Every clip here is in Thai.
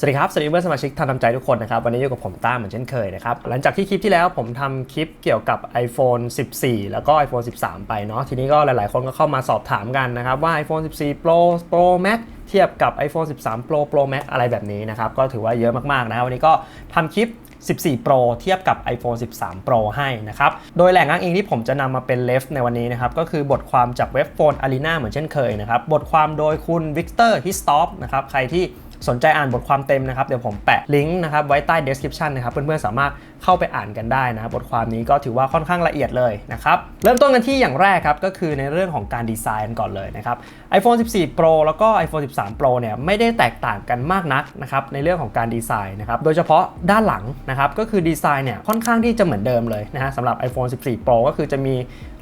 สวัสดีครับ สวัสดีเพื่อนสมาชิกทำทำใจทุกคนนะครับ วันนี้อยู่กับผมต้าเหมือนเช่นเคยนะครับ หลังจากที่คลิปที่แล้วผมทำคลิปเกี่ยวกับ iPhone 14 แล้วก็ iPhone 13 ไปเนาะทีนี้ก็หลายๆ คนก็เข้ามาสอบถามกันนะครับ ว่า iPhone 14 Pro Pro Max เทียบกับ iPhone 13 Pro Pro Max อะไรแบบนี้นะครับ ก็ถือว่าเยอะมาก ๆ นะวันนี้ก็ทำคลิป 14 Pro เทียบกับ iPhone 13 Pro ให้นะครับ โดยแหล่งอ้างอิงที่ผมจะนำมาเป็นเลฟในวันนี้นะครับ ก็คือบทความจากเว็บโฟนอารีนาเหมือนเช่นเคยนะครับ บทความโดยคุณวิกเตอร์ฮิสตอปนะครับ ใครที่ สนใจอ่านบทความเต็มนะครับ เดี๋ยวผมแปะลิงก์นะครับไว้ใต้ description นะครับ เพื่อนๆ สามารถเข้าไปอ่านกันได้นะครับ บทความนี้ก็ถือว่าค่อนข้างละเอียดเลยนะครับ เริ่มต้นกันที่อย่างแรกครับ ก็คือในเรื่องของการดีไซน์ก่อนเลยนะครับ iPhone 14 Pro แล้วก็ iPhone 13 Pro เนี่ยไม่ได้แตกต่างกันมากนักนะครับในเรื่องของการดีไซน์นะครับ โดยเฉพาะด้านหลังนะครับก็คือดีไซน์เนี่ยค่อนข้างที่จะเหมือนเดิมเลยนะฮะสำหรับ iPhone 14 Pro ก็คือจะมี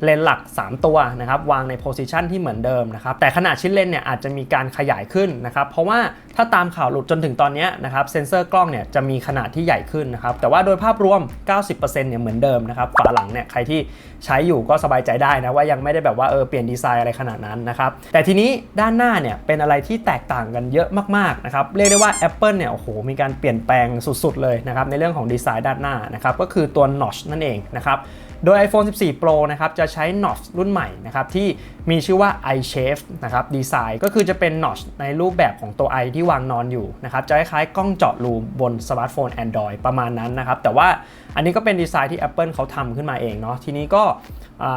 เลนส์หลัก 3 ตัวนะครับวางในโพซิชันที่เหมือนเดิมนะครับแต่ขนาดชิ้นเลนเนี่ยอาจจะมีการขยายขึ้นนะครับเพราะว่า ถ้าตามข่าวหลุดจนถึงตอนนี้นะครับเซนเซอร์กล้องเนี่ยจะมีขนาดที่ใหญ่ขึ้นนะครับแต่ว่าโดยภาพรวม 90%เนี่ยเหมือนเดิมนะครับฝาหลังเนี่ยใครที่ใช้อยู่ก็สบายใจได้นะว่ายังไม่ได้แบบว่าเออเปลี่ยนดีไซน์อะไรขนาดนั้นนะครับแต่ทีนี้ด้านหน้าเนี่ยเป็นอะไรที่แตกต่างกันเยอะมากๆนะครับเรียกได้ว่า Apple เนี่ยโอ้โหมีการเปลี่ยนแปลงสุดๆเลยนะครับในเรื่องของดีไซน์ด้านหน้านะครับก็คือตัว notch นั่นเองนะครับโดย iPhone 14 Pro นะครับจะใช้ notch รุ่นใหม่นะครับที่มีชื่อว่า iShape นะครับดีไซน์ก็คือจะเป็น notch ในรูปแบบของตัว i ที่วางนอนอยู่นะครับจะคล้ายๆกล้องเจาะรูบนสมาร์ทโฟน Android ประมาณนั้นนะครับแต่ว่าอันนี้ก็เป็นดีไซน์ที่ Apple เขาทำขึ้นมาเองเนาะทีนี้ก็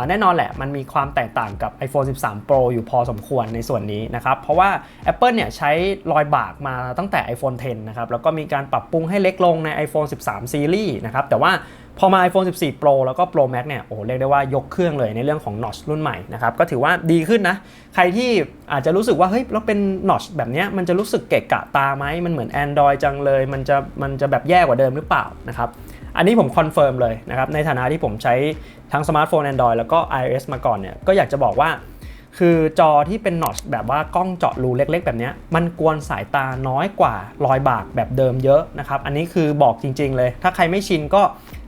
แน่นอนแหละมันมีความแตกต่างกับ iPhone 13 Pro อยู่พอสมควรในส่วนนี้นะครับเพราะว่า Apple เนี่ยใช้รอยบากมาตั้งแต่ iPhone 10 นะครับแล้วก็มีการปรับปรุงให้เล็กลงใน iPhone 13 Series นะครับแต่ว่า พอมา iPhone 14 Pro แล้วก็ Pro Max เนี่ยโอ้เรียกได้ว่ายกเครื่องเลยในเรื่องของ notch รุ่นใหม่นะครับก็ถือว่าดีขึ้นนะ ใครที่อาจจะรู้สึกว่าเฮ้ยแล้วเป็น notch แบบนี้มันจะรู้สึกเกะกะตาไหมมันเหมือน Android จังเลย มันจะมันจะแบบแย่กว่าเดิมหรือเปล่านะครับอันนี้ผมคอนเฟิร์มเลยนะครับในฐานะที่ผมใช้ทั้งสมาร์ทโฟน Android แล้วก็ iOS มาก่อนเนี่ยก็อยากจะบอกว่าคือจอที่เป็นนอชแบบว่ากล้องเจาะรูเล็ก ๆ แบบนี้มันกวนสายตาน้อยกว่ารอยบากแบบเดิมเยอะนะครับ อันนี้คือบอกจริง ๆ เลย ถ้าใครไม่ชินก็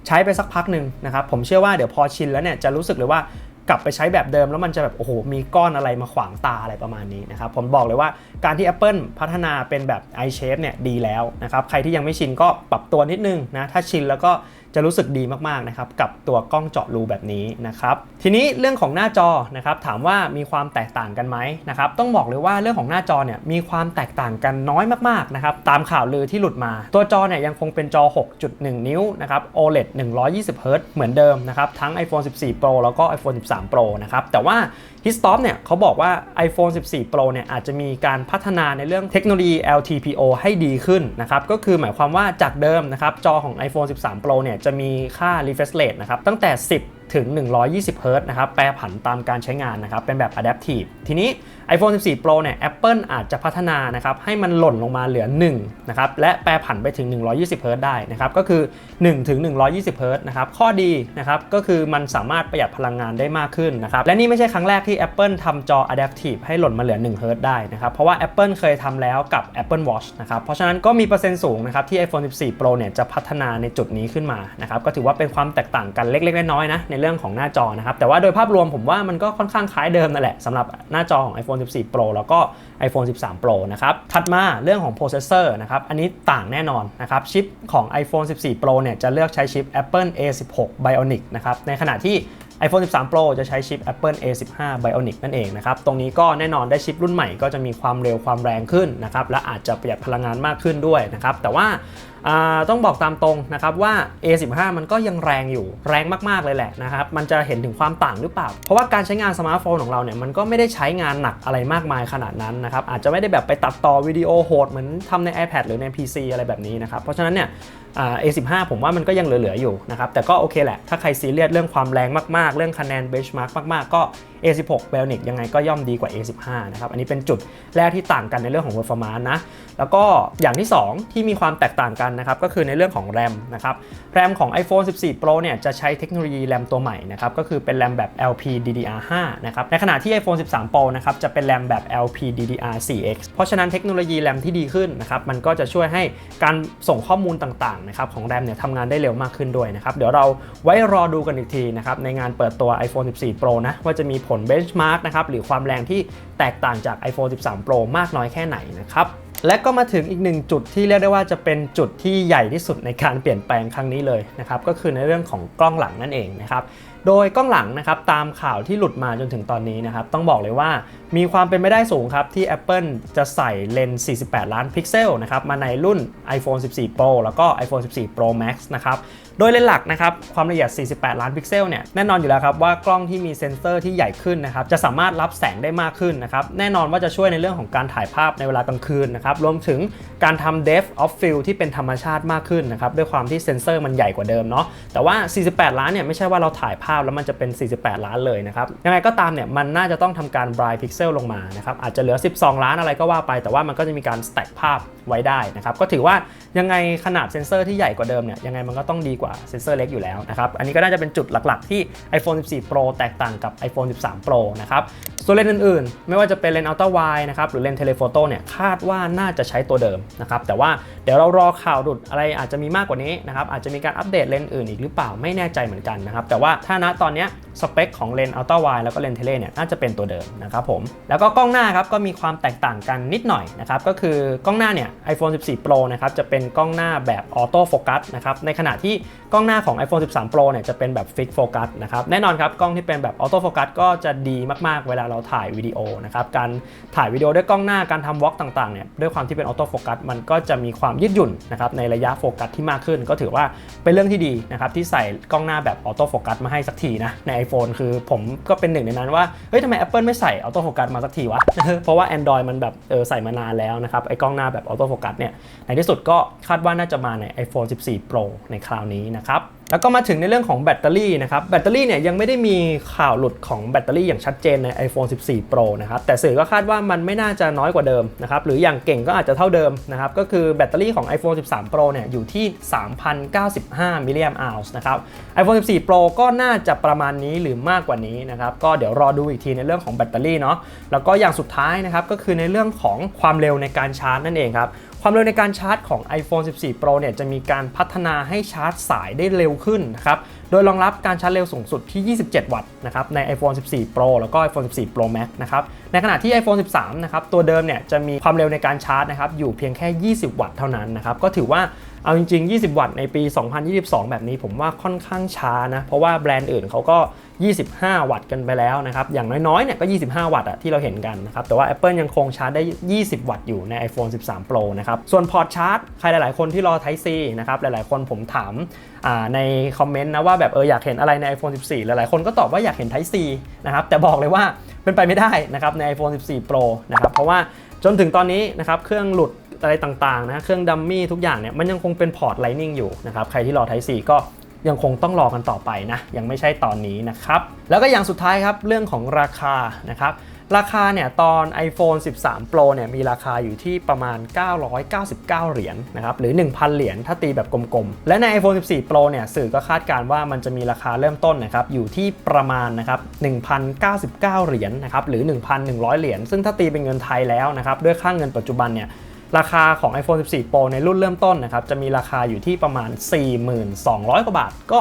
ใช้ไปสักพักหนึ่งนะครับผมเชื่อว่าเดี๋ยวพอชินแล้วเนี่ยจะรู้สึกเลยว่ากลับไปใช้แบบเดิมแล้วมันจะแบบโอ้โหมีก้อนอะไรมาขวางตาอะไรประมาณนี้นะครับผมบอกเลยว่าการที่ Apple พัฒนาเป็นแบบ iShape เนี่ยดีแล้วนะครับใครที่ยังไม่ชินก็ปรับตัวนิดนึงนะถ้าชินแล้วก็ จะรู้สึกดีมากๆนะครับกับตัวกล้องเจาะรูแบบนี้นะครับทีนี้เรื่องของหน้าจอนะครับถามว่ามีความแตกต่างกันไหมนะครับต้องบอกเลยว่าเรื่องของหน้าจอเนี่ยมีความแตกต่างกันน้อยมากๆนะครับตามข่าวลือที่หลุดมา ตัวจอเนี่ยยังคงเป็นจอ 6.1 นิ้วนะครับ OLED 120 Hz เหมือนเดิมนะครับทั้ง iPhone 14 Pro แล้วก็ iPhone 13 Pro นะครับแต่ว่า h i s t o p เนี่ยเขาบอกว่า iPhone 14 Pro เนี่ยอาจจะมีการพัฒนาในเรื่องเทคโนโลยี LTPO ให้ดีขึ้นนะครับก็คือหมายความว่าจากเดิมนะครับจอของ iPhone 13 Pro เนี่ยจะมีค่า refresh rate นะครับตั้งแต่ 10 ถึง 120 Hz นะครับ แปรผันตามการใช้งานนะครับ เป็นแบบ adaptive ทีนี้ iPhone 14 Pro เนี่ย Apple อาจจะพัฒนานะครับ ให้มันหล่นลงมาเหลือ 1 นะครับ และแปรผันไปถึง 120 Hz ได้นะครับ ก็คือ 1 ถึง 120 Hz นะครับ ข้อดีนะครับ ก็คือมันสามารถประหยัดพลังงานได้มากขึ้นนะครับ และนี่ไม่ใช่ครั้งแรกที่ Apple ทำจอ adaptive ให้หล่นมาเหลือ 1 Hz ได้นะครับ เพราะว่า Apple เคยทำแล้วกับ Apple Watch นะครับ เพราะฉะนั้นก็มีเปอร์เซ็นต์สูงนะครับที่ iPhone 14 Pro เนี่ยจะพัฒนาในจุดนี้ขึ้นมานะครับก็ถือว่าเป็นความแตกต่างกันเล็กๆน้อยๆนะในเรื่องของหน้าจอนะครับ แต่ว่าโดยภาพรวมผมว่ามันก็ค่อนข้างคล้ายเดิมนั่นแหละสำหรับหน้าจอของ iPhone 14 Pro แล้วก็ iPhone 13 Pro นะครับถัดมาเรื่องของโปรเซสเซอร์นะครับอันนี้ต่างแน่นอนนะครับชิปของ iPhone 14 Pro เนี่ยจะเลือกใช้ชิป Apple A16 Bionic นะครับในขณะที่ iPhone 13 Pro จะใช้ชิป Apple A15 Bionic นั่นเองนะครับ ตรงนี้ก็แน่นอนได้ชิปรุ่นใหม่ก็จะมีความเร็วความแรงขึ้นนะครับ และอาจจะประหยัดพลังงานมากขึ้นด้วยนะครับ แต่ว่า ต้องบอกตามตรงนะครับว่า A15 มันก็ยังแรงอยู่แรงมากๆเลยแหละนะครับมันจะเห็นถึงความต่างหรือเปล่า เพราะว่าการใช้งานสมาร์ทโฟนของเราเนี่ยมันก็ไม่ได้ใช้งานหนักอะไรมากมายขนาดนั้นนะครับอาจจะไม่ได้แบบไปตัดต่อวิดีโอโหดเหมือนทำใน iPad หรือใน PC อะไรแบบนี้นะครับเพราะฉะนั้นเนี่ย A15 ผมว่ามันก็ยังเหลือๆอยู่นะครับแต่ก็โอเคแหละถ้าใครซีเรียสเรื่องความแรงมากๆ เรื่องคะแนนเบนช์มาร์กมาก ๆ ก็ A16 Bionic ยังไงก็ย่อมดีกว่า A15 นะครับ อันนี้เป็นจุดแรกที่ต่างกันในเรื่องของ performance นะ แล้วก็อย่างที่ 2 ที่มีความแตกต่างกันนะครับ ก็คือในเรื่องของ RAM นะครับ RAM ของ iPhone 14 Pro เนี่ยจะใช้เทคโนโลยี RAM ตัวใหม่นะครับ ก็คือเป็น RAM แบบ LPDDR5 นะครับ ในขณะที่ iPhone 13 Pro นะครับ จะเป็น RAM แบบ LPDDR4X เพราะฉะนั้นเทคโนโลยี RAM ที่ดีขึ้นนะครับ มันก็จะช่วยให้การส่งข้อมูลต่างๆนะครับของ RAM เนี่ยทำงานได้เร็วมากขึ้นด้วยนะครับ เดี๋ยวเราไว้รอดูกันอีกทีนะครับในงานเปิดตัว iPhone 14 Pro นะว่าจะมีผลเบนช์มาร์กนะครับหรือความแรงที่แตกต่างจาก iPhone 13 Pro มากน้อยแค่ไหนนะครับและก็มาถึงอีกหนึ่งจุดที่เรียกได้ว่าจะเป็นจุดที่ใหญ่ที่สุดในการเปลี่ยนแปลงครั้งนี้เลยนะครับก็คือในเรื่องของกล้องหลังนั่นเองนะครับ โดยกล้องหลังนะครับตามข่าวที่หลุดมาจนถึงตอนนี้นะครับต้องบอกเลยว่ามีความเป็นไปได้สูงครับที่ Apple จะใส่เลนส์48 ล้านพิกเซลนะครับมาในรุ่น iPhone 14 Pro แล้วก็ iPhone 14 Pro Max นะครับโดยเลนส์หลักนะครับความละเอียด 48 ล้านพิกเซลเนี่ยแน่นอนอยู่แล้วครับว่ากล้องที่มีเซ็นเซอร์ที่ใหญ่ขึ้นนะครับจะสามารถรับแสงได้มากขึ้นนะครับแน่นอนว่าจะช่วยในเรื่องของการถ่ายภาพในเวลากลางคืนนะครับรวมถึงการทำ depth of field ที่เป็นธรรมชาติมากขึ้นนะครับด้วยความที่เซ็นเซอร์มันใหญ่กว่าเดิมเนาะแต่ว่า 48 ล้านเนี่ยไม่ใช่ว่าเราถ่ายภาพแล้วมันจะเป็น 48 ล้านเลยนะครับ ยังไงก็ตามเนี่ยมันน่าจะต้องทำการ bright pixel ลงมานะครับอาจจะเหลือ 12 ล้านอะไรก็ว่าไป แต่ว่ามันก็จะมีการ stack ภาพไว้ได้นะครับก็ถือว่ายังไงขนาดเซนเซอร์ที่ใหญ่กว่าเดิมเนี่ยยังไงมันก็ต้องดีกว่าเซนเซอร์เล็กอยู่แล้วนะครับอันนี้ก็น่าจะเป็นจุดหลักๆ ที่ iPhone 14 Pro แตกต่างกับ iPhone 13 Pro นะครับ ส่วนเลนส์อื่นๆ ไม่ว่าจะเป็นเลนส์ Ultra Wide นะครับหรือเลนส์ Telephoto เนี่ยคาดว่าน่าจะใช้ตัวเดิมนะครับแต่ว่าเดี๋ยวเรารอข่าวดุดอะไรอาจจะมีมากกว่านี้นะครับอาจจะมีการอัปเดตเลนส์อื่นอีกหรือเปล่าไม่แน่ใจเหมือนกันนะครับแต่ว่าถ้าณตอนนี้สเปคของเลนส์ Ultra Wide แล้วก็เลนส์เทเลเนี่ยน่าจะเป็นตัวเดิมนะครับผมแล้วก็กล้องหน้าครับก็มีความแตกต่างกันนิดหน่อยนะครับก็คือกล้องหน้าเนี่ย iPhone 14 Pro นะครับจะเป็นกล้องหน้าแบบออโต้โฟกัสนะครับในขณะที่กล้องหน้าของ iPhone 13 Pro เนี่ยจะเป็นแบบฟิกโฟกัสนะครับแน่นอนครับกล้องที่เป็นแบบออโต้โฟกัสก็จะดีมากๆเวลาเราถ่ายวิดีโอนะครับการถ่ายวิดีโอด้วยกล้องหน้าการทำวอล์กต่างๆเนี่ยด้วยความที่เป็นออโต้โฟกัสมันก็จะมีความยืดหยุ่นนะครับในระยะโฟกัสที่มากขึ้น ก็ถือว่าเป็นเรื่องที่ดีนะครับที่ใส่กล้องหน้าแบบออโต้โฟกัสมาให้สักทีนะใน iPhone คือผมก็เป็นหนึ่งในนั้นว่าเฮ้ยทำไม Apple ไม่ใส่ออโต้โฟกัสมาสักทีวะ เพราะว่า Android มันแบบเออใส่มานานแล้วนะครับไอ้กล้องหน้าแบบออโต้โฟกัสเนี่ยในที่สุดก็คาดว่าน่าจะมาใน iPhone 14 Pro ในคราวนี้นะครับแล้วก็มาถึงในเรื่องของแบตเตอรี่นะครับแบตเตอรี่เนี่ยยังไม่ได้มีข่าวหลุดของแบตเตอรี่อย่างชัดเจนใน iPhone 14 Pro นะครับแต่สื่อก็คาดว่ามันไม่น่าจะน้อยกว่าเดิมนะครับหรืออย่างเก่งก็อาจจะเท่าเดิมนะครับก็คือแบตเตอรี่ของ iPhone 13 Pro เนี่ยอยู่ที่ 3,095มิลลิแอมป์อัลนะครับ iPhone 14 Pro ก็น่าจะประมาณนี้หรือมากกว่านี้นะครับก็เดี๋ยวรอดูอีกทีในเรื่องของแบตเตอรี่เนาะแล้วก็อย่างสุดท้ายนะครับก็คือในเรื่องของความเร็วในการชาร์จนั่นเองครับ ความเร็วในการชาร์จของ iPhone 14 Pro เนี่ยจะมีการพัฒนาให้ชาร์จสายได้เร็วขึ้นนะครับ โดยรองรับการชาร์จเร็วสูงสุดที่ 27 วัตต์นะครับใน iPhone 14 Pro แล้วก็ iPhone 14 Pro Max นะครับในขณะที่ iPhone 13 นะครับตัวเดิมเนี่ยจะมีความเร็วในการชาร์จนะครับอยู่เพียงแค่ 20 วัตต์เท่านั้นนะครับก็ถือว่าเอาจริง ๆ 20 วัตต์ในปี 2022 แบบนี้ผมว่าค่อนข้างช้านะ เพราะว่าแบรนด์อื่นเขาก็ 25 วัตต์กันไปแล้วนะครับ อย่างน้อยๆเนี่ยก็ 25 วัตต์อะที่เราเห็นกันนะครับ แต่ว่า Apple ยังคงชาร์จได้ 20 วัตต์อยู่ใน iPhone 13 Pro นะครับ ส่วนพอร์ตชาร์จ ใครหลายๆ คนที่รอ Type C นะครับ หลายๆ คนผมถามในคอมเมนต์นะว่าแบบเอออยากเห็นอะไรใน iPhone 14 หลายๆ คนก็ตอบว่าอยากเห็น Type C นะครับ แต่บอกเลยว่าเป็นไปไม่ได้นะครับใน iPhone 14 Pro นะครับ เพราะว่าจนถึงตอนนี้นะครับเครื่องหลุดอะไรต่างๆนะ เครื่องดัมมี่ทุกอย่างเนี่ยมันยังคงเป็นพอร์ต Lightning อยู่นะครับ ใครที่รอ Type C ก็ ยังคงต้องรอกันต่อไปนะ ยังไม่ใช่ตอนนี้นะครับ แล้วก็อย่างสุดท้ายครับเรื่องของราคานะครับราคาเนี่ยตอน iPhone 13 Pro เนี่ยมีราคาอยู่ที่ประมาณ 999 เหรียญนนะครับหรือ 1,000 เหรียญถ้าตีแบบกลมๆ และใน iPhone 14 Pro เนี่ยสื่อก็คาดการว่ามันจะมีราคาเริ่มต้นนะครับอยู่ที่ประมาณนะครับ1,099 เหรียญนนะครับหรือ 1,100 เหรียญซึ่งถ้าตีเป็นเงินไทยแล้วนะครับด้วยค่างเงินปัจจุบันเนี่ย ราคาของ iPhone 14 Pro ในรุ่นเริ่มต้นนะครับ จะมีราคาอยู่ที่ประมาณ 42,000 กว่าบาท ก็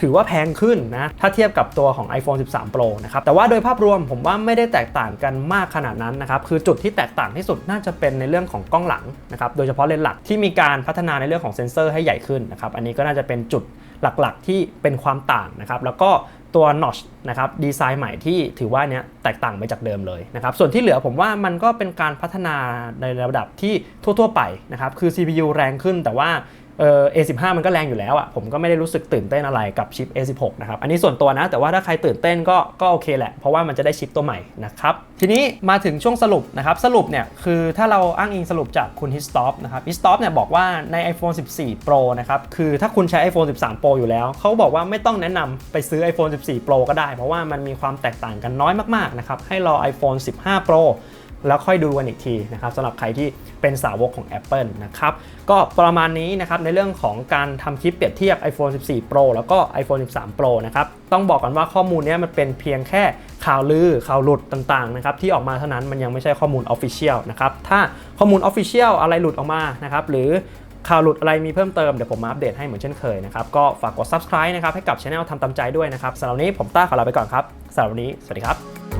ถือว่าแพงขึ้นนะ ถ้าเทียบกับตัวของ iPhone 13 Pro นะครับ แต่ว่าโดยภาพรวมผมว่าไม่ได้แตกต่างกันมากขนาดนั้นนะครับ คือจุดที่แตกต่างที่สุดน่าจะเป็นในเรื่องของกล้องหลังนะครับ โดยเฉพาะเลนส์หลักที่มีการพัฒนาในเรื่องของเซ็นเซอร์ให้ใหญ่ขึ้นนะครับ อันนี้ก็น่าจะเป็นจุดหลักๆ ที่เป็นความต่างนะครับ แล้วก็ ตัว notch นะครับดีไซน์ใหม่ที่ถือว่าเนี้ยแตกต่างไปจากเดิมเลยนะครับส่วนที่เหลือผมว่ามันก็เป็นการพัฒนาในระดับที่ทั่ว ๆ ไปนะครับคือ CPU แรงขึ้นแต่ว่า เออ A15 มันก็แรงอยู่แล้วอะ่ะผมก็ไม่ได้รู้สึกตื่นเต้นอะไรกับชิป A16 นะครับ อันนี้ส่วนตัวนะ แต่ว่าถ้าใครตื่นเต้นก็ก็โอเคแหละ เพราะว่ามันจะได้ชิปตัวใหม่นะครับ ทีนี้มาถึงช่วงสรุปนะครับ สรุปเนี่ย คือถ้าเราอ้างอิงสรุปจากคุณ h i s t o p นะครับ h i s t o p เนี่ยบอกว่าใน iPhone 14 Pro นะครับ คือถ้าคุณใช้ iPhone 13 Pro อยู่แล้ว เขาบอกว่าไม่ต้องแนะนำไปซื้อ iPhone 14 Pro ก็ได้ เพราะว่ามันมีความแตกต่างกันน้อยมากๆนะครับให้รอ iPhone 15 Pro แล้วค่อยดูกันอีกทีนะครับสำหรับใครที่เป็นสาวกของ Apple นะครับก็ประมาณนี้นะครับในเรื่องของการทำคลิปเปรียบเทียบ iPhone 14 Pro แล้วก็ iPhone 13 Pro นะครับต้องบอกกันว่าข้อมูลนี้มันเป็นเพียงแค่ข่าวลือข่าวหลุดต่างๆนะครับที่ออกมาเท่านั้นมันยังไม่ใช่ข้อมูล Official นะครับถ้าข้อมูล Official อะไรหลุดออกมานะครับหรือข่าวหลุดอะไรมีเพิ่มเติม เดี๋ยวผมมาอัปเดตให้เหมือนเช่นเคยนะครับ ก็ฝากกด subscribe นะครับ ให้กับช anel ทำตามใจด้วยนะครับสำหรับวันนี้ผมต้าขอลาไปก่อนครับสำหรับวันนี้ สวัสดีครับ